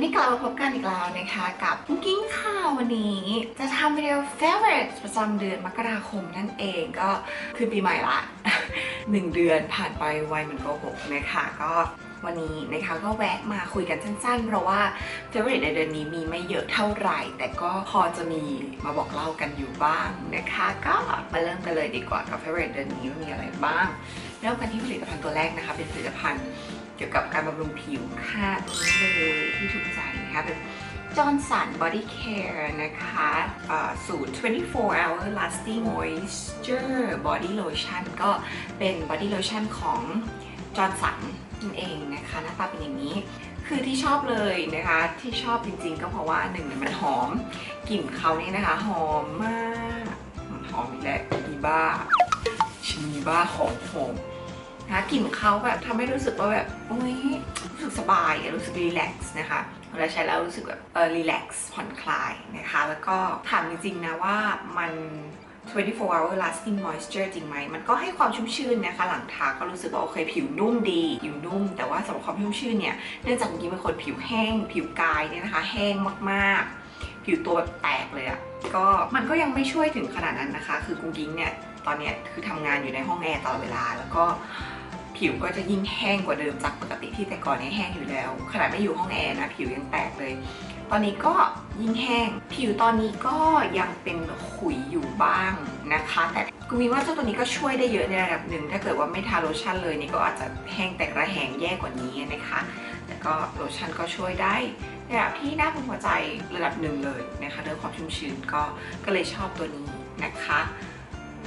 วันนี้กลับมาพบกันอีกแล้วนะคะกับกุ๊กกิ้งข่าววันนี้ จะทำวิดีโอ favorite ประจำเดือนมกราคมนั่นเองก็คือปีใหม่ละหนึ่งเดือนผ่านไปไวเหมือนโกหกนะคะก็วันนี้นะคะก็แวะมาคุยกันสั้นๆ เพราะว่า favorite ในเดือนนี้มีไม่เยอะเท่าไหร่ แต่ก็พอจะมีมาบอกเล่ากันอยู่บ้างนะคะ ก็มาเริ่มกันเลยดีกว่ากับ favorite เดือนนี้มีอะไรบ้าง เริ่มกันที่ผลิตภัณฑ์ตัวแรกนะคะ เป็นผลิตภัณฑ์ กี่ยวกับการบำรุงผิวค่ะตัวนี้เลยที่ถูกใจนะคะเป็น Johnson Body Care นะคะสูตร 24 hour lasting moisture body lotion ก็เป็น body lotion ของ Johnson นั่นเองนะคะหน้าตาเป็นอย่างนี้ คือที่ชอบเลยนะคะ ที่ชอบจริงๆ ก็เพราะว่าหนึ่งมันหอมกลิ่นเขาเนี่ยนะคะ หอมมาก หอมอีกแล้วมีบ้าชิมีบ้าหอมหอม นะกลิ่นเขาแบบทำให้รู้สึกว่าแบบโอ้ยรู้สึกสบายรู้สึกรีแลกซ์นะคะเวลาใช้แล้วรู้สึกแบบเออรีแลกซ์ผ่อนคลายนะคะ แล้วก็ถามจริงๆนะว่ามัน24 hour lasting moisture จริงไหม มันก็ให้ความชุ่มชื่นนะคะ หลังทาก็รู้สึกว่าโอเคผิวนุ่มดีผิวนุ่ม แต่ว่าสำหรับความชุ่มชื่นเนี่ย เนื่องจากเมื่อกี้เป็นคนผิวแห้ง ผิวกายเนี่ยนะคะ แห้งมากๆ ผิวตัวแบบแตกเลยอะก็มันก็ยังไม่ช่วยถึงขนาดนั้นนะคะ คือกุ้งกิ้งเนี่ย ตอนเนี้ยคือทำงานอยู่ในห้องแอร์ตลอดเวลา แล้วก็ ผิวก็จะยิ่งแห้งกว่าเดิมจากปกติที่แต่ก่อนเนี่ยแห้งอยู่แล้ว ขนาดไม่อยู่ห้องแอร์นะผิวยังแตกเลย ตอนนี้ก็ยิ่งแห้ง ผิวตอนนี้ก็ยังเป็นขุยอยู่บ้างนะคะ แต่กูมีว่าเจ้าตัวนี้ก็ช่วยได้เยอะในระดับหนึ่ง ถ้าเกิดว่าไม่ทาโลชั่นเลยนี่ก็อาจจะแห้งแตกระแหงแย่กว่านี้นะคะแต่ก็โลชั่นก็ช่วยได้ในระดับที่น่าพึงพอใจระดับหนึ่งเลยนะคะเรื่องความชุ่มชื้นก็ก็เลยชอบตัวนี้นะคะ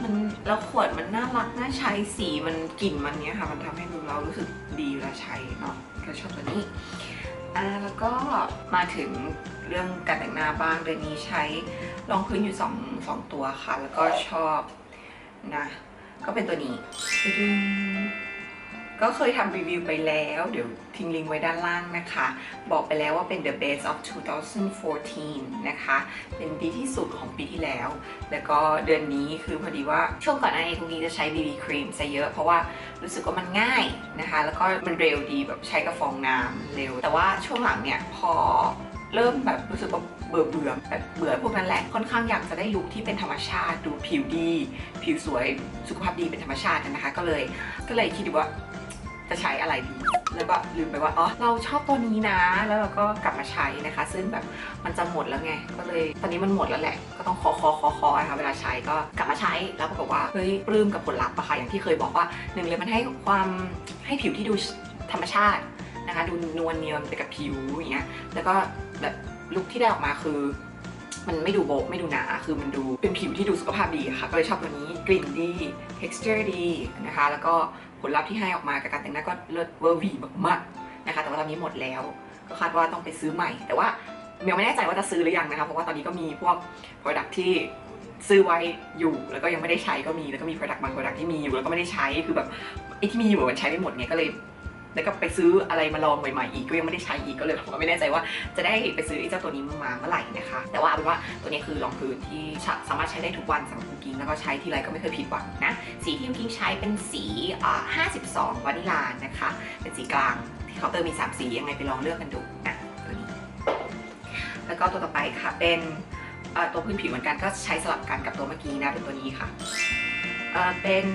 มันแล้วขวดมันน่ารักน่าใช้สีมันกลิ่นมันเนี้ยค่ะ มันทำให้ดูเรารู้สึกดีเวลาใช้เนาะเราชอบตัวนี้อ่าแล้วก็มาถึงเรื่องการแต่งหน้าบ้างเดือนนี้ใช้รองพื้นอยู่สองสองตัวค่ะ แล้วก็ชอบนะก็เป็นตัวนี้ตึ้ง ก็เคยทำรีวิวไปแล้ว เดี๋ยวทิ้งลิงก์ไว้ด้านล่างนะคะ บอกไปแล้วว่าเป็น the best of 2014 นะคะ เป็นดีที่สุดของปีที่แล้ว แล้วก็เดือนนี้คือพอดีว่าช่วงก่อนหน้านี้ตรงนี้จะใช้ BB ครีมซะเยอะ เพราะว่ารู้สึกว่ามันง่ายนะคะ แล้วก็มันเร็วดีแบบใช้กับฟองน้ำเร็ว แต่ว่าช่วงหลังเนี่ยพอ เริ่มแบบรู้สึกว่าเบื่อเบื่อแบบเบื่อพวกนั้นแหละค่อนข้างอยากจะได้ลุคที่เป็นธรรมชาติดูผิวดี ผิวสวยสุขภาพดีเป็นธรรมชาตินะคะ ก็เลยก็เลยคิดดูว่าจะใช้อะไรดีแล้วก็ลืมไปว่าอ๋อเราชอบตัวนี้นะ แล้วเราก็กลับมาใช้นะคะ ซึ่งแบบมันจะหมดแล้วไง ก็เลยตอนนี้มันหมดแล้วแหละก็ต้องคอคอคอคอนะคะเวลาใช้ก็กลับมาใช้แล้วปรากฏว่าเฮ้ยปลื้มกับผลลัพธ์อะค่ะอย่างที่เคยบอกว่าหนึ่งเลยมันให้ความให้ผิวที่ดูธรรมชาติ นะคะดูนวลเนียนไปกับผิวอย่างเงี้ยแล้วก็แบบลุคที่ได้ออกมาคือ มันไม่ดูโบกไม่ดูหนาคือมันดูเป็นผิวที่ดูสุขภาพดีค่ะ ก็เลยชอบตัวนี้กลิ่นดี texture ดีนะคะ แล้วก็ผลลัพธ์ที่ให้ออกมากับการแต่งหน้าก็เลิศเวอร์วีมากๆนะคะ แต่ว่าตอนนี้หมดแล้ว ก็คาดว่าต้องไปซื้อใหม่ แต่ว่าเมลไม่แน่ใจว่าจะซื้อหรือยังนะคะ เพราะว่าตอนนี้ก็มีพวก product ที่ซื้อไว้อยู่แล้วก็ยังไม่ได้ใช้ก็มีแล้วก็มี product บาง product ที่มีอยู่แล้วก็ไม่ได้ใช้คือแบบไอ้ที่มีอยู่มันใช้ไม่หมดไงก็เลย แล้วก็ไปซื้ออะไรมาลองใหม่ๆอีกก็ยังไม่ได้ใช้อีกก็เลยผมก็ไม่แน่ใจว่าจะได้ไปซื้อไอ้เจ้าตัวนี้มาเมื่อไหร่นะคะ แต่ว่าเอาเป็นว่าตัวนี้คือรองพื้นที่สามารถใช้ได้ทุกวันสำหรับคุกกิ้งแล้วก็ใช้ทีไรก็ไม่เคยผิดหวังนะ สีที่คุกกิ้งใช้เป็นสี52วานิลานะคะ เป็นสีกลางที่เคาน์เตอร์มี 3 สียังไงไปลองเลือกกันดูนะตัวนี้ แล้วก็ตัวต่อไปค่ะเป็นตัวพื้นผิวเหมือนกันก็ใช้สลับกันกับตัวเมื่อกี้นะเป็นตัวนี้ค่ะเป็น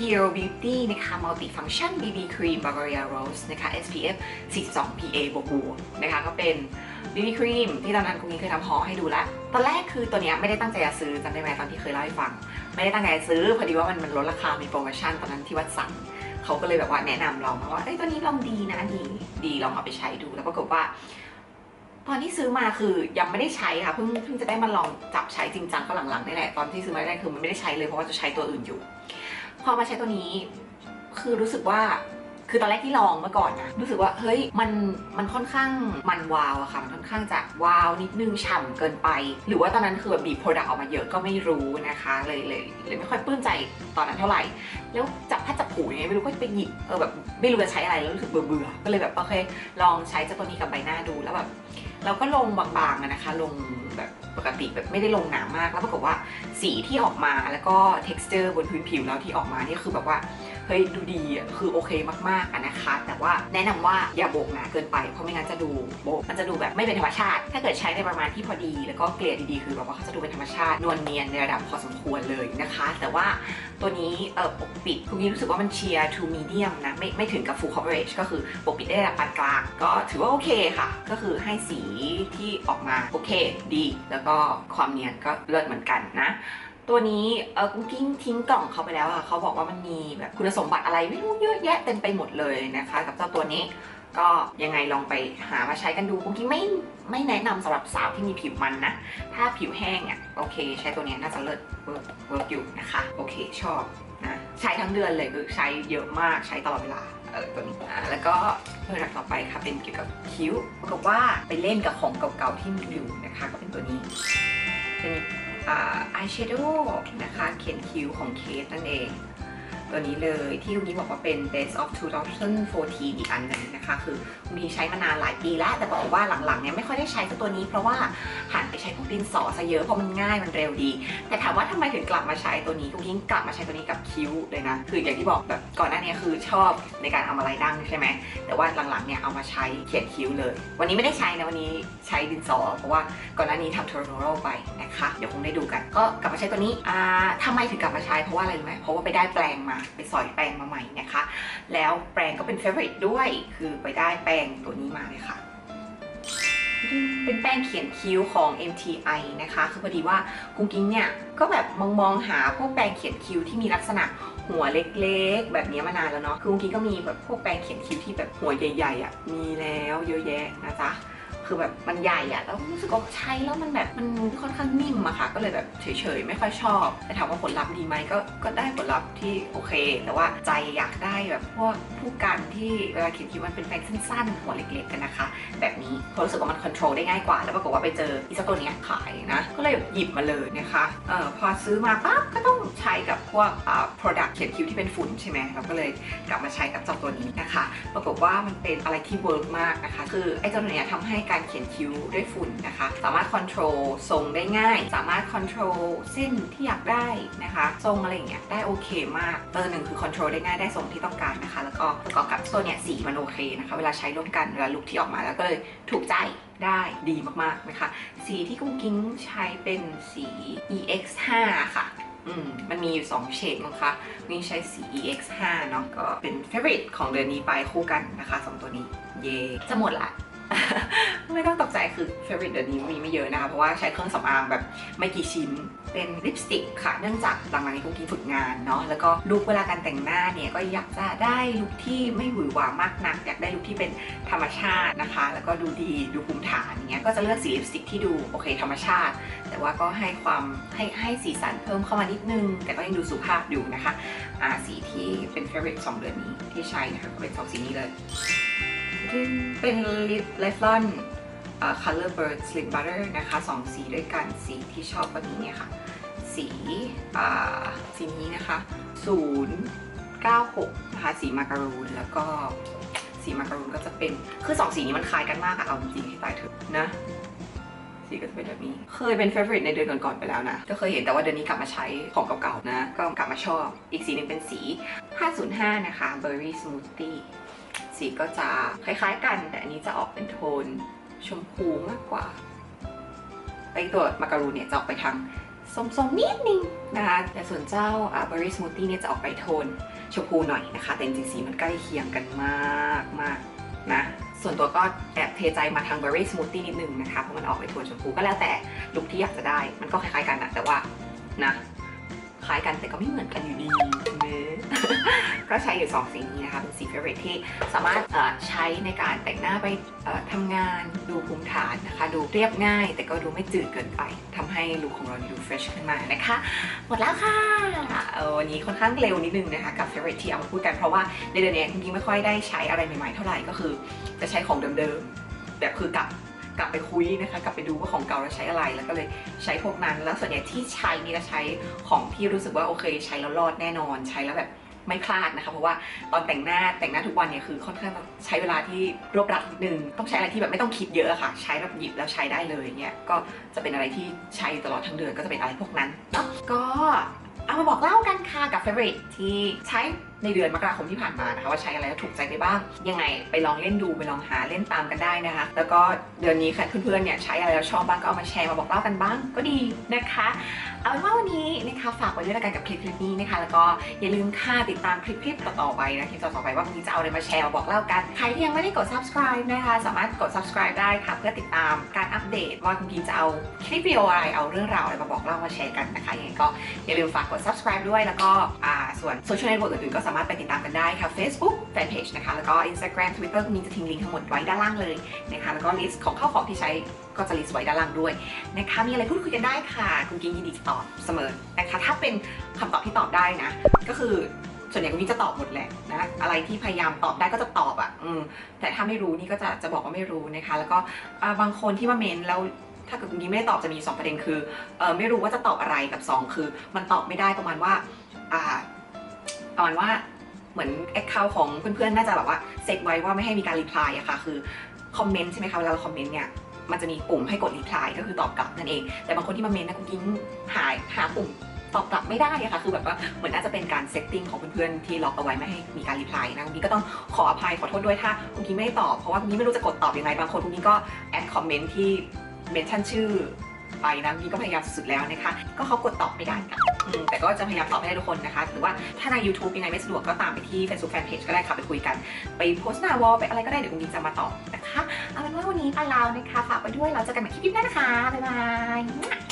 Pure Beauty นะคะ Multifunction BB Cream Bavaria Rose นะคะ SPF 42 PA บวกบวกนะคะก็เป็น BB Cream ที่ตอนนั้นคุณนี้เคยทำฮอให้ดูแล้ว ตอนแรกคือตัวเนี้ยไม่ได้ตั้งใจจะซื้อจำได้ไหมตอนที่เคยเล่าให้ฟัง ไม่ได้ตั้งใจจะซื้อ พอดีว่ามันมันลดราคา มีโปรโมชั่นตอนนั้นที่วัดสันเขาก็เลยแบบว่าแนะนำเรามาว่าเอ้ตัวนี้ลองดีนะดีดีลองเอาไปใช้ดูแล้วปรากฏว่าตอนที่ซื้อมาคือยังไม่ได้ใช้ค่ะเพิ่งเพิ่งจะได้มาลองจับใช้จริงจังก็หลังๆนี่แหละตอนที่ซื้อมาแรกๆคือมันไม่ได้ใช้เลยเพราะว่าจะใช้ตัวอื่นอยู่ พอมาใช้ตัวนี้ คือรู้สึกว่า คือตอนแรกที่ลองเมื่อก่อนนะรู้สึกว่าเฮ้ยมันมันค่อนข้างมันวาวอะค่ะมันค่อนข้างจะวาวนิดนึงฉ่ำเกินไป หรือว่าตอนนั้นคือแบบบีบโปรดักต์ออกมาเยอะก็ไม่รู้นะคะเลยเลยเลยไม่ค่อยปลื้มใจตอนนั้นเท่าไหร่ แล้วจับพัดจับผูยังไงไม่รู้ก็ไปหยิบเออแบบไม่รู้จะใช้อะไรแล้วรู้สึกเบื่อเบื่อก็เลยแบบโอเคลองใช้เจ้าตัวนี้กับใบหน้าดูแล้วแบบเราก็ลงบางๆนะคะ ลงแบบปกติแบบไม่ได้ลงหนามากแล้วปรากฏว่าสีที่ออกมาแล้วก็ texture บนพื้นผิวเราที่ออกมานี่คือแบบว่า ฮ้ยดูดีอะคือโอเคมากๆอะนะคะ แต่ว่าแนะนำว่าอย่าโบกหนาเกินไปเพราะไม่งั้นจะดูโบกมันจะดูแบบไม่เป็นธรรมชาติ ถ้าเกิดใช้ในประมาณที่พอดี แล้วก็เกลี่ยดีๆคือแบบว่าเขาจะดูเป็นธรรมชาตินวลเนียนในระดับพอสมควรเลยนะคะ แต่ว่าตัวนี้เออปกปิดคุณนี้รู้สึกว่ามันเชียร์ to medium นะไม่ไม่ถึงกับ full coverage ก็คือปกปิดได้ระดับปานกลาง ก็ถือว่าโอเคค่ะ ก็คือให้สีที่ออกมาโอเคดี แล้วก็ความเนียนก็เลิศเหมือนกันนะ ตัวนี้เออกุ้งกิ้งทิ้งกล่องเขาไปแล้วอะเขาบอกว่ามันมีแบบคุณสมบัติอะไรไม่รู้เยอะแยะเต็มไปหมดเลยนะคะ กับเจ้าตัวนี้ก็ยังไงลองไปหามาใช้กันดูกุ้งกิ้งไม่ไม่แนะนำสำหรับสาวที่มีผิวมันนะ ถ้าผิวแห้งอะโอเค ใช้ตัวนี้น่าจะเลิศเวิร์กเวิร์กอยู่นะคะ โอเคชอบนะใช้ทั้งเดือนเลยคือใช้เยอะมากใช้ตลอดเวลาเออตัวนี้แล้วก็เพื่อนต่อไปค่ะเป็นเกี่ยวกับคิ้วปรากว่าไปเล่นกับของเก่าๆที่มีอยู่นะคะ ก็เป็นตัวนี้เป็น อายแชโดว์นะคะเขียนคิ้วของเคสนั่นเอง ตัวนี้เลยที่คุณนี้บอกว่าเป็น best of 2014อีกอันหนึ่งนะคะ คือคุณนี้ใช้มานานหลายปีแล้ว แต่บอกว่าหลังๆเนี่ยไม่ค่อยได้ใช้ตัวนี้ เพราะว่าหันไปใช้พวกดินสอซะเยอะเพราะมันง่ายมันเร็วดี แต่ถามว่าทำไมถึงกลับมาใช้ตัวนี้คุณยิ่งกลับมาใช้ตัวนี้กับคิ้วเลยนะคืออย่างที่บอกแบบก่อนหน้านี้คือชอบในการเอามาลายดั้งใช่ไหมแต่ว่าหลังๆเนี่ยเอามาใช้เขียนคิ้วเลย วันนี้ไม่ได้ใช้นะวันนี้ใช้ดินสอ เพราะว่าก่อนหน้านี้ทำเทอร์โนโรไปนะคะเดี๋ยวคงได้ดูกัน ก็กลับมาใช้ตัวนี้อ่าทำไมถึงกลับมาใช้เพราะว่าอะไรรู้ไหมเพราะว่าไปได้แปลงมาไปสอยแปลงมาใหม่นะคะ แล้วแปลงก็เป็นเฟ v o r i t e ด้วย คือไปได้แปลงตัวนี้มาเลยค่ะ เป็นแป้งเขียนคิ้วของ MTI นะคะ คือพอดีว่ากุ้งกิ้งเนี่ย ก็แบบมองมองหาพวกแปรงเขียนคิ้วที่มีลักษณะหัวเล็กๆ แบบนี้มานานแล้วเนาะ คือกุ้งกิ้งก็มีแบบพวกแปรงเขียนคิ้วที่แบบหัวใหญ่ๆอะ มีแล้วเยอะแยะนะจ๊ะ คือแบบมันใหญ่อะแล้วรู้สึกว่าใช้แล้วมันแบบมันค่อนข้างนิ่มอะค่ะ ก็เลยแบบเฉยๆ ไม่ค่อยชอบ แต่ถามว่าผลลัพธ์ดีไหมก็ก็ได้ผลลัพธ์ที่โอเค แต่ว่าใจอยากได้แบบพวกผู้กันที่เวลาเขียนคิ้วมันเป็นแปรงสั้นๆหัวเล็กๆกันนะคะ แบบนี้เพราะรู้สึกว่ามันคอนโทรลได้ง่ายกว่า แล้วปรากฏว่าไปเจออีสตัวนี้ขายนะ ก็เลยหยิบมาเลยนะคะเอ่อพอซื้อมาปั๊บก็ต้องใช้กับพวกอ่า product เขียนคิ้วที่เป็นฝุ่นใช่ไหมเราก็เลยกลับมาใช้กับเจ้าตัวนี้นะคะ ปรากฏว่ามันเป็นอะไรที่เวิร์กมากนะคะ คือไอ้เจ้าตัวนี้ทำให้การเขียนคิ้วด้วยฝุ่นนะคะ สามารถคอนโทรลทรงได้ง่าย สามารถคอนโทรลเส้นที่อยากได้นะคะ ทรงอะไรอย่างเงี้ยได้โอเคมากเออหนึ่งคือคอนโทรลได้ง่ายได้ทรงที่ต้องการนะคะ แล้วก็ประกอบกับตัวเนี้ยสีมันโอเคนะคะ เวลาใช้ร่วมกันเวลาลุคที่ออกมาแล้วก็เลยถูกใจได้ดีมากๆนะคะ สีที่กุ้งกิ้งใช้เป็นสี EX5 ค่ะอืมมันมีอยู่ 2 เฉดมั้งคะนี่ใช้สี EX5 เนาะก็เป็น favorite ของเดือนนี้ไปคู่กันนะคะสองตัวนี้ เย่จะหมดละ ไม่ต้องตกใจคือ favorite เดือนนี้มีไม่เยอะนะคะ เพราะว่าใช้เครื่องสำอางแบบไม่กี่ชิ้น เป็นลิปสติกค่ะ เนื่องจากหลังๆนี้กุ๊กกี้ฝึกงานเนาะ แล้วก็ลุคเวลาการแต่งหน้าเนี่ย ก็อยากจะได้ลุคที่ไม่หวือหวามากนัก อยากได้ลุคที่เป็นธรรมชาตินะคะ แล้วก็ดูดี ดูภูมิฐานอย่างเงี้ย ก็จะเลือกสีลิปสติกที่ดูโอเค ธรรมชาติ แต่ว่าก็ให้ความให้ให้สีสันเพิ่มเข้ามานิดนึง แต่ก็ยังดูสุภาพอยู่นะคะอ่าสีที่เป็น favorite สองเดือนนี้ที่ใช้นะคะก็เป็นสองสีนี้เลย เป็นลิปไลฟลอน color bird slim butter นะคะสองสีด้วยกันสีที่ชอบวันนี้เนี่ยค่ะ สีอ่าสีนี้นะคะ 096 นะคะ สีมาการูน แล้วก็สีมาการูนก็จะเป็น คือสองสีนี้มันคล้ายกันมากอะเอาจริงๆให้ตายเถอะนะ สีก็จะเป็นแบบนี้ เคยเป็น favorite ในเดือนก่อนๆไปแล้วนะ ก็เคยเห็นแต่ว่าเดือนนี้กลับมาใช้ของเก่าๆนะ ก็กลับมาชอบ อีกสีหนึงเป็นสี 505 นะคะ berry smoothie สีก็จะคล้ายๆกัน แต่อันนี้จะออกเป็นโทนชมพูมากกว่าไอตัวมาการูนเนี่ยจะออกไปทางส้มๆนิดนึงนะคะแต่ส่วนเจ้าอ่า berry smoothie เนี่ยจะออกไปโทนชมพูหน่อยนะคะ แต่จริงๆสีมันใกล้เคียงกันมากมากนะส่วนตัวก็แอบเทใจมาทาง berry smoothie นิดนึงนะคะ เพราะมันออกไปโทนชมพูก็แล้วแต่ลุคที่อยากจะได้ มันก็คล้ายๆกันนะแต่ว่านะ ล้ายกันแต่ก็ไม่เหมือนกันอยู่ดีเนอะก็ใช้อยู่ 2 สีนี้นะคะเป็นสี favorite ที่สามารถเอ่อใช้ในการแต่งหน้าไปเอ่อทำงานดูภูมิฐานนะคะ ดูเรียบง่าย แต่ก็ดูไม่จืดเกินไปทำให้ลุคของเราดู fresh ขึ้นมานะคะ หมดแล้วค่ะเออวันนี้ค่อนข้างเร็วนิดนึงนะคะกับ favorite ที่เอามาพูดกันเพราะว่าในเดือนนี้จริงๆไม่ค่อยได้ใช้อะไรใหม่ๆเท่าไหร่ก็คือ จะใช้ของเดิมๆแบบคือกลับ กลับไปคุยนะคะ กลับไปดูว่าของเก่าเราใช้อะไร แล้วก็เลยใช้พวกนั้น แล้วส่วนใหญ่ที่ใช้นี่จะใช้ของที่รู้สึกว่าโอเค ใช้แล้วรอดแน่นอนใช้แล้วแบบไม่พลาดนะคะเพราะว่าตอนแต่งหน้าแต่งหน้าทุกวันเนี่ยคือค่อนข้างใช้เวลาที่รวบรัดนิดนึงต้องใช้อะไรที่แบบไม่ต้องคิดเยอะค่ะ ใช้แบบหยิบแล้วใช้ได้เลยเนี่ยก็จะเป็นอะไรที่ใช้ตลอดทั้งเดือนก็จะเป็นอะไรพวกนั้นเนาะก็เอามาบอกเล่ากันค่ะกับ favorite ที่ใช้ ในเดือนมกราคมที่ผ่านมานะคะว่าใช้อะไรแล้วถูกใจไปบ้าง ยังไงไปลองเล่นดูไปลองหาเล่นตามกันได้นะคะ แล้วก็เดือนนี้ค่ะเพื่อนๆเนี่ยใช้อะไรแล้วชอบบ้างก็เอามาแชร์มาบอกเล่ากันบ้างก็ดีนะคะ เอาเป็นว่าวันนี้นะคะฝากไว้ด้วยกันกับคลิปคลิปนี้นะคะ แล้วก็อย่าลืมค่าติดตามคลิปคลิปต่อๆไปนะคลิปต่อๆไปว่าวันนี้จะเอาอะไรมาแชร์มาบอกเล่ากันใครที่ยังไม่ได้กด subscribe นะคะสามารถกด subscribe ได้ค่ะ เพื่อติดตามการอัปเดตว่าคุณพีจะเอาคลิปวิดีโออะไรเอาเรื่องราวอะไรมาบอกเล่ามาแชร์กันนะคะยังไงก็อย่าลืมฝากกด subscribe ด้วยแล้วก็ส่วนโซเชียลเน็ตเวิร์กอื่นๆก็สามารถไปติดตามกันได้ค่ะ Facebook Fanpage นะคะ แล้วก็ Instagram Twitter คุณพีจะทิ้งลิงก์ทั้งหมดไว้ด้านล่างเลยนะคะ แล้วก็ลิสต์ของข้าวของที่ใช้ก็จะลิสต์ไว้ด้านล่างด้วยนะคะ มีอะไรพูดคุยกันได้ค่ะ คุณกิ๊งยินดีจะตอบเสมอนะคะ ถ้าเป็นคำตอบที่ตอบได้นะ ก็คือส่วนใหญ่คุณกิ๊งจะตอบหมดแหละนะ อะไรที่พยายามตอบได้ก็จะตอบอะแต่ถ้าไม่รู้นี่ก็จะจะบอกว่าไม่รู้นะคะ แล้วก็บางคนที่มาเมนแล้วถ้าเกิดคุณกิ๊งไม่ได้ตอบจะมีสองประเด็นคืออไม่รู้ว่าจะตอบอะไรกับสองคือ มันตอบไม่ได้ประมาณว่า ตอนว่าเหมือนแอคเคาท์ของเพื่อนๆ น่าจะแบบว่าเซ็ตไว้ว่าไม่ให้มีการรีプライอะค่ะ คือคอมเมนต์ใช่ไหมคะ เวลาเราคอมเมนต์เนี่ย มันจะมีปุ่มให้กดรีプライก็คือตอบกลับนั่นเอง แต่บางคนที่มาเมนต์นะกุ๊กกิ้งหายหาปุ่มตอบกลับไม่ได้อะค่ะ คือแบบว่าเหมือนน่าจะเป็นการเซตติ้งของเพื่อนๆ ที่ล็อกเอาไว้ไม่ให้มีการรีプライนะคุณกี้ก็ต้องขออภัยขอโทษด้วยถ้าคุณกี้ไม่ตอบ เพราะว่าคุณกี้ไม่รู้จะกดตอบยังไง บางคนคุณกี้ก็แอดคอมเมนต์ที่เมนชั่นชื่อไปนะคุณกี้ก็พยายามสุดแล้วนะคะ ก็เขากดตอบไม่ได้ นึงแต่ก็จะพยายามตอบให้ได้ทุกคนนะคะหรือว่าถ้าใน YouTube ยังไงไม่สะดวกก็ตามไปที่ Facebook Fanpage ก็ได้ค่ะไปคุยกัน ไปโพสต์หน้าวอลไปอะไรก็ได้เดี๋ยวคุณดีจะมาตอบนะคะ เอาเป็นว่าวันนี้ไปแล้วนะคะฝากไปด้วยเราจะกันใหม่คลิปหน้านะคะบ๊ายบาย